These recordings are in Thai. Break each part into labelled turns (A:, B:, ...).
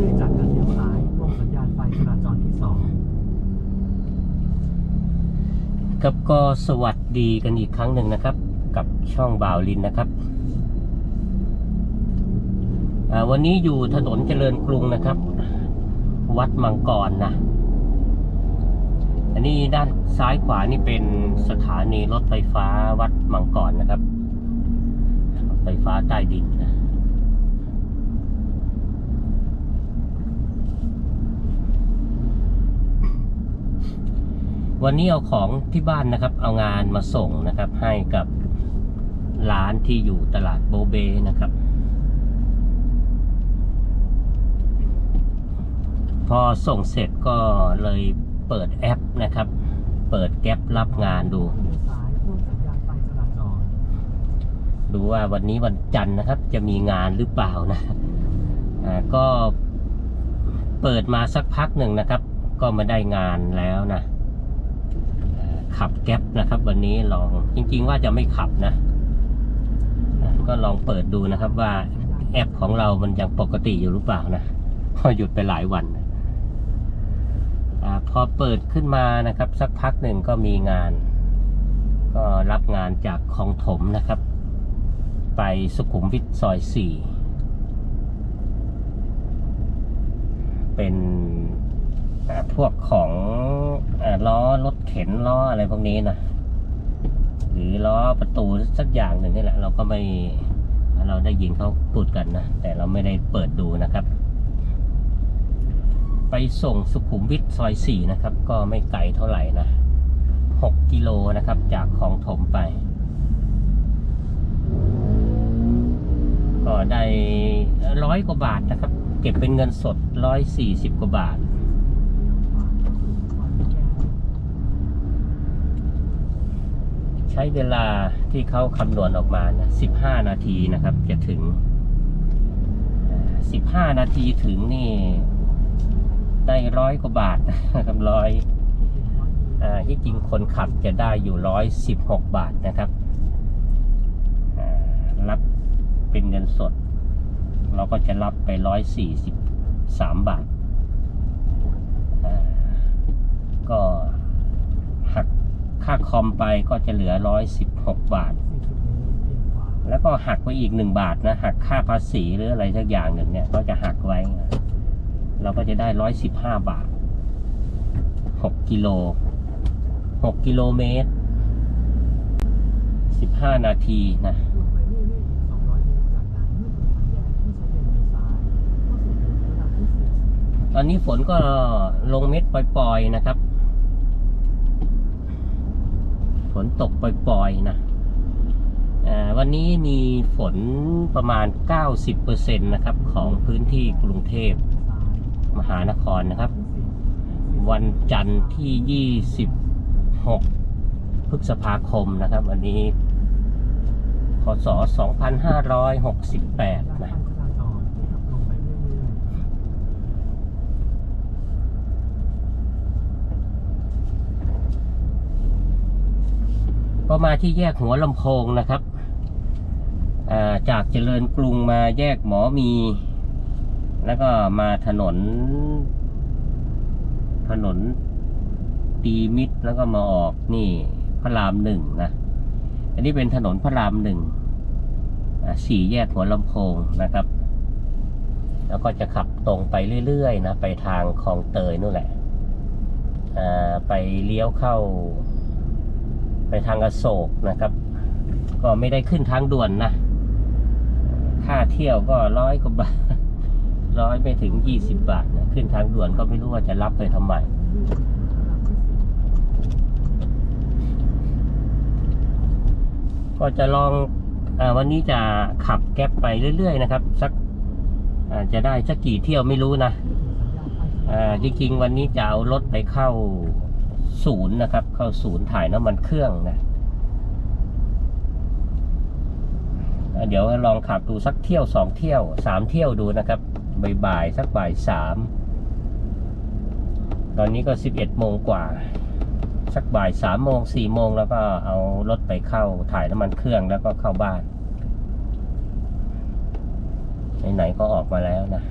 A: รื่อยๆจากนั้นเลี้ยวซ้ายวงสัญญาณไฟจราจรที่สอง
B: ครับก็สวัสดีกันอีกครั้งหนึ่งนะครับ กับช่องบ่าวลินนะครับวันนี้อยู่ถนนเจริญกรุงนะครับ วัดมังกรนะอันนี้ด้านซ้ายขวานี่เป็นสถานีรถไฟฟ้าวัดมังกรนะครับรถไฟฟ้าใต้ดินนะ วันนี้เอาของที่บ้านนะครับ เอางานมาส่งนะครับ ให้กับร้านที่อยู่ตลาดโบเบนะครับ พอส่งเสร็จก็เลยเปิดแอปนะครับ เปิดแก๊ปรับงานดู ดูว่าวันนี้วันจันทร์นะครับ จะมีงานหรือเปล่านะอ่าก็เปิดมาสักพักหนึ่งนะครับ ก็มาได้งานแล้วนะ ขับแก๊ปนะครับ วันนี้ลองจริง ๆ ว่าจะไม่ขับนะ ก็ลองเปิดดูนะครับว่าแอปของเรามันยังปกติอยู่หรือเปล่านะพอหยุดไปหลายวันอพอเปิดขึ้นมานะครับ สักพักหนึ่งก็มีงาน ก็รับงานจากคลองถมนะครับ ไปสุขุมวิทซอยสี่เป็น พวกของอล้อรถเข็นล้ออะไรพวกนี้นะหรือล้อประตูสักอย่างหนึ่งนี่แหละ เราก็ไม่เราได้ยินเขาพูดกันนะ แต่เราไม่ได้เปิดดูนะครับ ไปส่งสุขุมวิทซอยสี่นะครับ ก็ไม่ไกลเท่าไหร่นะหกกิโลนะครับ จากคลองถมไป ก็ได้ร้อยกว่าบาทนะครับ เก็บเป็นเงินสดร้อยสี่สิบกว่าบาท ใช้เวลาที่เขาคำนวณออกมานะสิบห้านาทีนะครับ จะถึงสิบห้านาทีถึงนี่ ได้ร้อยกว่าบาทนะครับร้อยที่จริงคนขับจะได้อยู่ร้อยสิบหกบาทนะครับ รับเป็นเงินสด เราก็จะรับไปร้อยสี่สิบสามบาท ก็ ค่าคอมไปก็จะเหลือร้อยสิบหกบาท แล้วก็หักไปอีกหนึ่งบาทนะ หักค่าภาษีหรืออะไรสักอย่างหนึ่งเนี่ย ก็จะหักไว้นะเราก็จะได้ร้อยสิบห้าบาทหกกิโลหกกิโลเมตรสิบห้านาทีนะตอนนี้ฝนก็ลงเม็ดปล่อยๆนะครับ ฝ นตกปล่อยๆนะอ่าวันนี้มีฝนประมาณ 90%นะครับของพื้นที่กรุงเทพมหานครนะครับ วันจันทร์ที่ 26 พฤษภาคมนะครับ วันนี้พศ2568 นะ ก็มาที่แยกหัวลำโพงนะครับาจากเจริญกรุงมาแยกหมอมี แล้วก็มาถนน ถนนตีมิตรแล้วก็มาออกนี่พระรามหนึ่งนะ อันนี้เป็นถนนพระรามหนึ่งสี่แยกหัวลำโพงนะครับ แล้วก็จะขับตรงไปเรื่อยๆนะ ไปทางคลองเตยนู่นแหละไปเลี้ยวเข้า ไปทางอโศกนะครับ ก็ไม่ได้ขึ้นทางด่วนนะค่าเที่ยวก็ร้อยกว่าบาทร้อยไม่ถึงยี่สิบบาทนะขึ้นทางด่วนก็ไม่รู้ว่าจะรับไปทำไมก็จะลองอวันนี้จะขับแก๊ปไปเรื่อย ๆ นะครับ สักจะได้สักกี่เที่ยวไม่รู้นะอ่จริง ๆ วันนี้จะเอารถไปเข้า ศูนย์นะครับ เข้าศูนย์ถ่ายน้ำมันเครื่องนะเดี๋ยวลองขับดูสักเที่ยวสองเที่ยวสามเที่ยวดูนะครับบ่ายๆสักบ่ายสามตอนนี้ก็สิบเอ็ดโมงกว่า สักบ่ายสามโมงสี่โมงแล้วก็เอารถไปเข้าถ่ายน้ำมันเครื่องแล้วก็เข้าบ้านไหนๆก็ออกมาแล้วนะ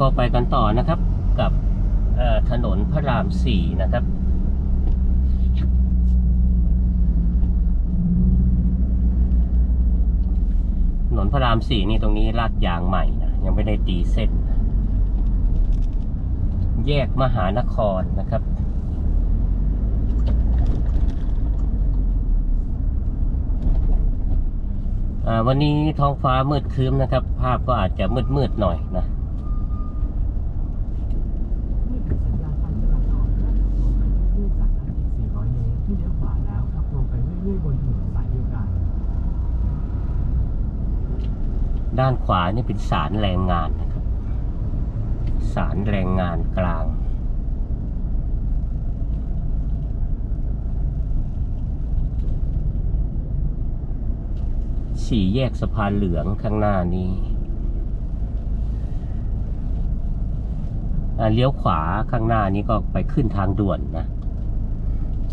B: ก็ไปกันต่อนะครับกับถนนพระรามสี่นะครับถนนพระรามสี่นี่ตรงนี้ลาดยางใหม่นะยังไม่ได้ตีเส้น แยกมหานครนะครับวันนี้ท้องฟ้ามืดครึ้มนะครับ ภาพก็อาจจะมืดมืดๆหน่อยนะ
A: เมื่อถึงสัญญาณไฟจราจรและขับตรงไปเรื่อยๆจากนั้นอีก 400 เมตรที่เลี้ยวขวาแล้วขับื่อยบนถนนสายเดียวกัน
B: ด้านขวานี่เป็นศาลแรงงานนะครับศาลแรงงานกลางสี่แยกสะพานเหลืองข้างหน้านี้เลี้ยวขวาข้างหน้านี้ก็ไปขึ้นทางด่วนนะ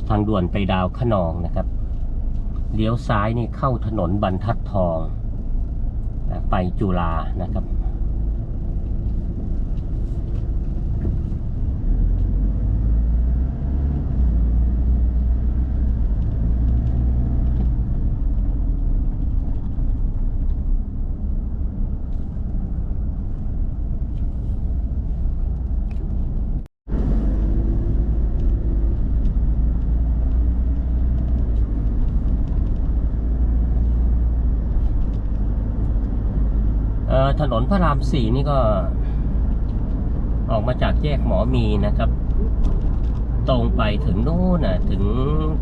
B: ทางด่วนไปดาวขนองนะครับ เลี้ยวซ้ายนี่เข้าถนนบรรทัดทอง ไปจุฬานะครับ ถนนพระรามสี่นี่ก็ ออกมาจากแยกหมอมีนะครับ ตรงไปถึงโน่นน่ะถึง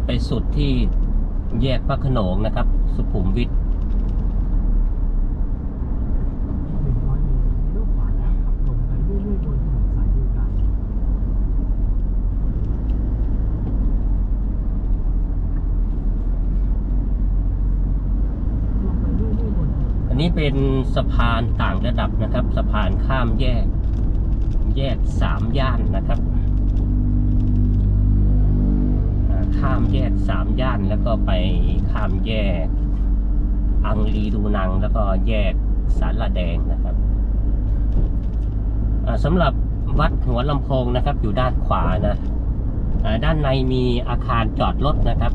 B: ไปสุดที่แยกพระขนงนะครับ สุขุมวิท
A: อีก 100 เมตรเลี้ยวขวาแล้วขับตรงไปเรื่อยๆบนถนนสายเดียวกันตรงไปเรื่อยๆบ นี้
B: เป็นสะพานต่างระดับนะครับ สะพานข้ามแยก แยกสามย่านนะครับข้ามแยกสามย่านแล้วก็ไปข้ามแยก อังรีดูนังแล้วก็แยกสารละแดงนะครับสำหรับวัดหัวลำโพงนะครับ อยู่ด้านขวานะด้านในมีอาคารจอดรถนะครับ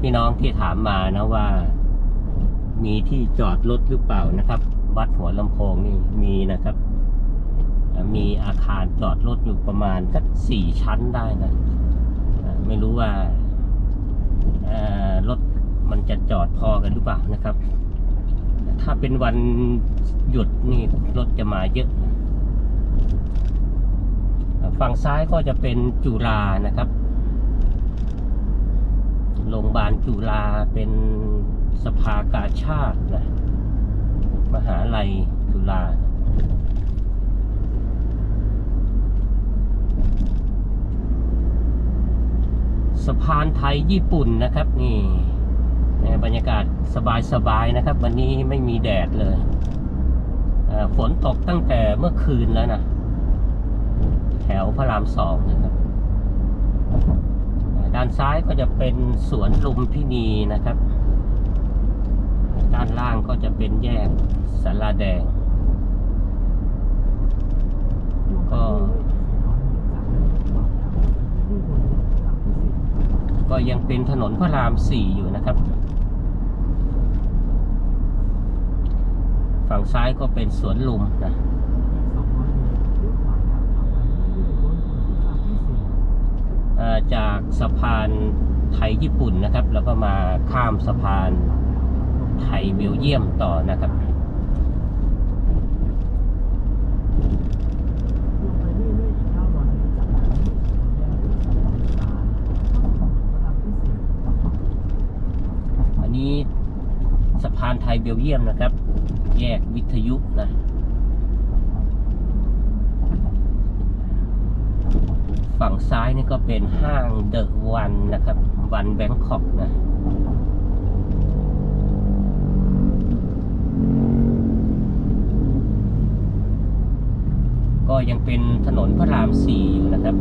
B: พี่น้องที่ถามมานะว่า มีที่จอดรถหรือเปล่านะครับ วัดหัวลำโพงนี่มีนะครับ มีอาคารจอดรถอยู่ประมาณสักสี่ชั้นได้นะไม่รู้ว่ารถมันจะจอดพอกันหรือเปล่านะครับ ถ้าเป็นวันหยุดนี่รถจะมาเยอะฝั่งซ้ายก็จะเป็นจุฬานะครับ โรงพยาบาลจุฬาเป็น สภากาชาตินะมหาลัยจุฬาสะพานไทยญี่ปุ่นนะครับนี่บรรยากาศสบายๆนะครับ วันนี้ไม่มีแดดเลยฝนตกตั้งแต่เมื่อคืนแล้วนะ แถวพระรามสองนะครับ ด้านซ้ายก็จะเป็นสวนลุมพินีนะครับ ด้านล่างก็จะเป็นแยกสาราแดง ก็ ก็ยังเป็นถนนพระรามสี่อยู่นะครับ ฝั่งซ้ายก็เป็นสวนลุมนะจากสะพานไทยญี่ปุ่นนะครับ แล้วก็มาข้ามสะพาน ไทยเบลเยียมต่อนะครับอันนี้สะพานไทยเบลเยียมนะครับ แยกวิทยุนะฝั่งซ้ายนี่ก็เป็นห้างเดอะวันนะครับ วันแบงคอกนะ็ยังเป็นถนนพระรามสี่อยู่นะครับ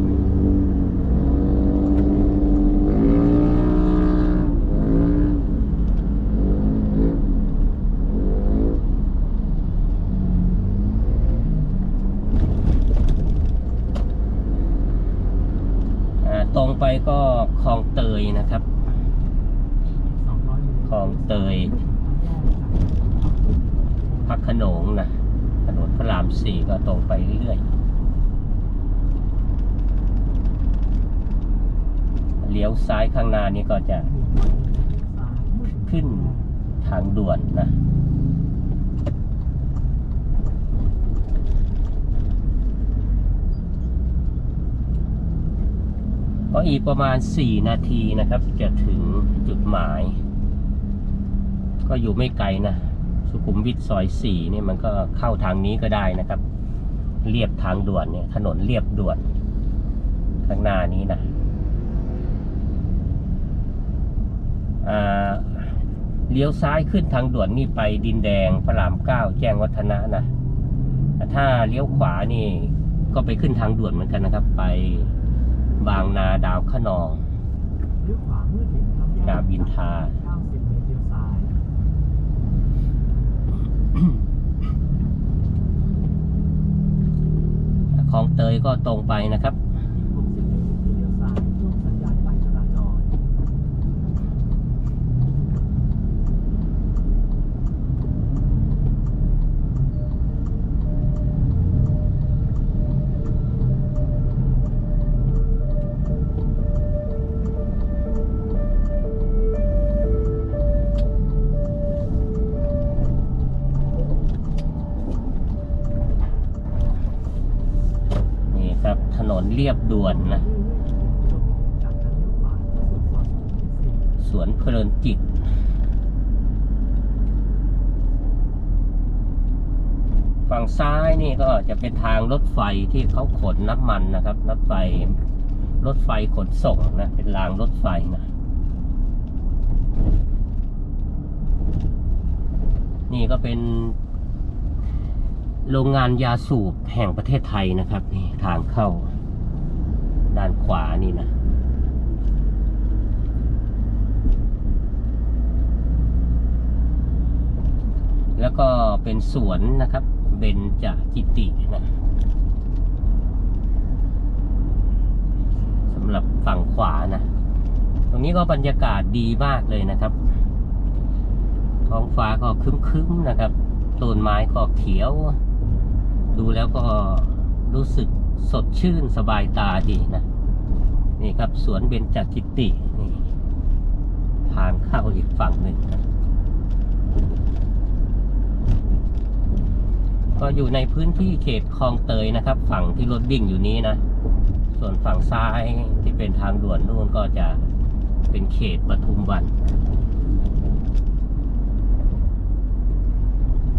B: ตรงไปก็คลองเตยนะครับคลองเตยพักขนงนะ ถนนพระรามสี่ก็ตรงไปเรื่อยๆเลี้ยวซ้ายข้างหน้านี้ก็จะขึ้นทางด่วนนะก็อีกประมาณ 4 นาทีนะครับ จะถึงจุดหมาย ก็อยู่ไม่ไกลนะ ขุมวิทซอยสี่นี่มันก็เข้าทางนี้ก็ได้นะครับ เรียบทางด่วนเนี่ย ถนนเรียบด่วนข้างหน้านี้นะอ่าเลี้ยวซ้ายขึ้นทางด่วนนี่ไปดินแดงพระรามเก้าแจ้งวัฒนะนะแต่ถ้าเลี้ยวขวานี่ก็ไปขึ้นทางด่วนเหมือนกันนะครับ ไปบางนาดาวขนอง
A: เลี้ยวขวาเมื่อถึงทำแยก
B: ดาวบินทา
A: 90เมตรเลี้ยวซ้าย
B: คลองเตยก็ตรงไปนะครับ
A: รีย
B: บด่วนนะ
A: จากนั้นเลี้ยวขวาสู่ซอยสุขุมวิทสี่
B: สวนเพลินจิต ฝั่งซ้ายนี่ก็จะเป็นทางรถไฟที่เขาขนน้ำมันนะครับ รถไฟ รถไฟขนส่งนะ เป็นรางรถไฟนะนี่ก็เป็นโรงงานยาสูบแห่งประเทศไทยนะครับ นี่ทางเข้า ด้านขวานี่นะแล้วก็เป็นสวนนะครับ เบญจจิตินะสำหรับฝั่งขวานะ ตรงนี้ก็บรรยากาศดีมากเลยนะครับ ท้องฟ้าก็คึ้มๆนะครับ ต้นไม้ก็เขียว ดูแล้วก็รู้สึก สดชื่นสบายตาดีนะ นี่ครับสวนเบญจจิตินี่ทางเข้าอีกฝั่งหนึ่งนะก็อยู่ในพื้นที่เขตคลองเตยนะครับ ฝั่งที่รถวิ่งอยู่นี้นะ ส่วนฝั่งซ้ายที่เป็นทางด่วนนู่นก็จะเป็นเขตปทุมวัน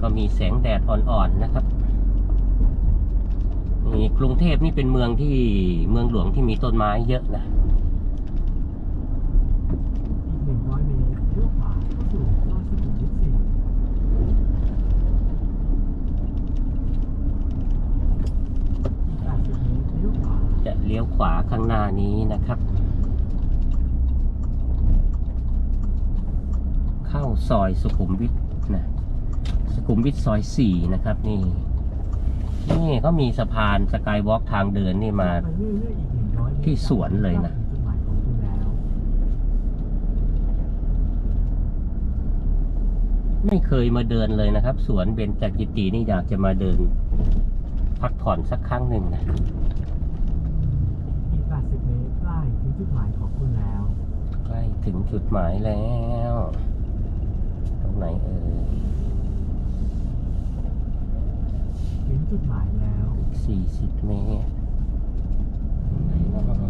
B: ก็มีแสงแดดอ่อนๆนะครับ นี่กรุงเทพนี่เป็นเมืองที่เมืองหลวงที่มีต้นไม้เยอะนะ
A: อีก100เมตรเลี้ยวขวาเข้าสู่ซอยสุขุมวิทสี่อีก80เมตรเลี้ยวขวา
B: จะเลี้ยวขวาข้างหน้านี้นะครับ เข้าซอยสุขุมวิทนะ สุขุมวิทซอยสี่นะครับนี่ นี่เขามีสะพานสกายวอล์กทางเดินนี่มา
A: ไปเรื่อยๆอีก100เมตร
B: ที่สวนเลยนะ
A: ถึงจุดหมายของคุณแล้ว
B: ไม่เคยมาเดินเลยนะครับ สวนเบญจกิตินี่อยากจะมาเดิน พักผ่อนสักครั้งหนึ่งนะ
A: อีก80เมตรใกล้ถึงจุดหมายของคุณแล้ว
B: ใกล้ถึงจุดหมายแล้ว ตรงไหนเอ่ย
A: ถึงจุดหมายแล้ว
B: สี่สิบเมตรไหนเนาะ